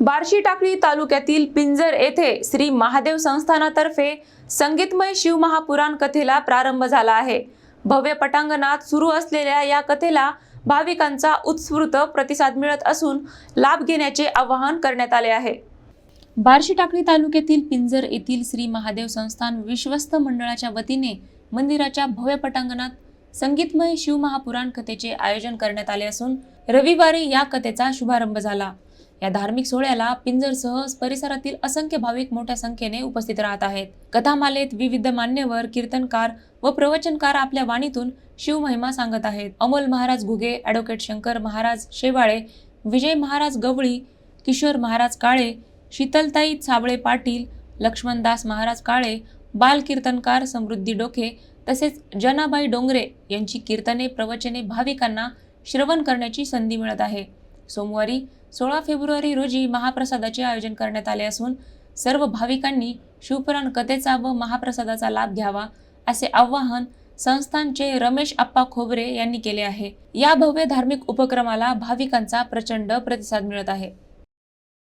बार्शी टाकळी तालुक्यातील पिंजर येथे श्री महादेव संस्थानातर्फे संगीतमय शिवमहापुराण कथेला प्रारंभ झाला आहे. भव्य पटांगणात सुरू असलेल्या या कथेला भाविकांचा उत्स्फूर्त प्रतिसाद मिळत असून लाभ घेण्याचे आवाहन करण्यात आले आहे. बार्शी टाकळी तालुक्यातील पिंजर येथील श्री महादेव संस्थान विश्वस्त मंडळाच्या वतीने मंदिराच्या भव्य पटांगणात संगीतमय शिवमहापुराण कथेचे आयोजन करण्यात आले असून रविवारी या कथेचा शुभारंभ झाला. या धार्मिक सोहळ्याला पिंजरसह परिसरातील असंख्य भाविक मोठ्या संख्येने उपस्थित राहत आहेत. कथामालेत विविध मान्यवर कीर्तनकार व प्रवचनकार आपल्या वाणीतून शिवमहिमा सांगत आहेत. अमोल महाराज घुगे ॲडव्होकेट शंकर महाराज शेवाळे विजय महाराज गवळी किशोर महाराज काळे शीतलताई साबळे पाटील लक्ष्मणदास महाराज काळे बाल कीर्तनकार समृद्धी डोके तसेच जनाबाई डोंगरे यांची कीर्तने प्रवचने भाविकांना श्रवण करण्याची संधी मिळत आहे. सोमवारी सोळा फेब्रुवारी रोजी महाप्रसादाचे आयोजन करण्यात आले असून सर्व भाविकांनी शिवपुराण कथेचा व महाप्रसादाचा लाभ घ्यावा असे आवाहन संस्थानचे रमेश आप्पा खोबरे यांनी केले आहे. या भव्य धार्मिक उपक्रमाला भाविकांचा प्रचंड प्रतिसाद मिळत आहे.